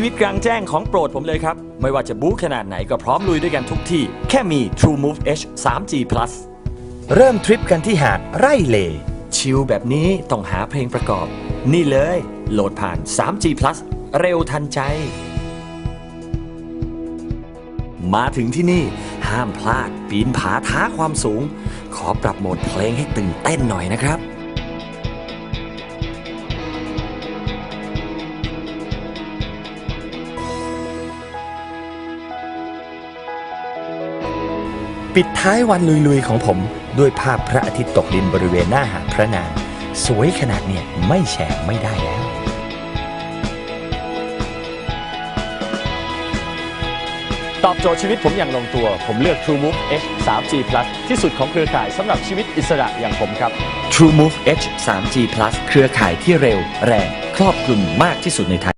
ชีวิตกลางแจ้งของโปรดผมเลยครับ ไม่ว่าจะบู๊ขนาดไหนก็พร้อมลุยด้วยกันทุกที่ แค่มี True Move H 3G Plus เริ่มทริปกันที่หาดไร่เล ชิลแบบนี้ต้องหาเพลงประกอบ นี่เลย โหลดผ่าน 3G Plus เร็วทันใจ มาถึงที่นี่ ห้ามพลาดปีนผาท้าความสูง ขอปรับโหมดเพลงให้ตื่นเต้นหน่อยนะครับ ปิดท้ายวันลุยๆของผม ด้วยภาพพระอาทิตย์ตกดินบริเวณหน้าหาดพระนาง สวยขนาดเนี่ยไม่แชร์ไม่ได้แล้วตอบโจทย์ชีวิตผมอย่างลงตัว ผมเลือก True Move H 3G Plus ที่สุดของเครือข่ายสำหรับชีวิตอิสระอย่างผมครับ True Move H 3G Plus เครือข่ายที่เร็ว แรง ครอบคลุมมากที่สุดในไทย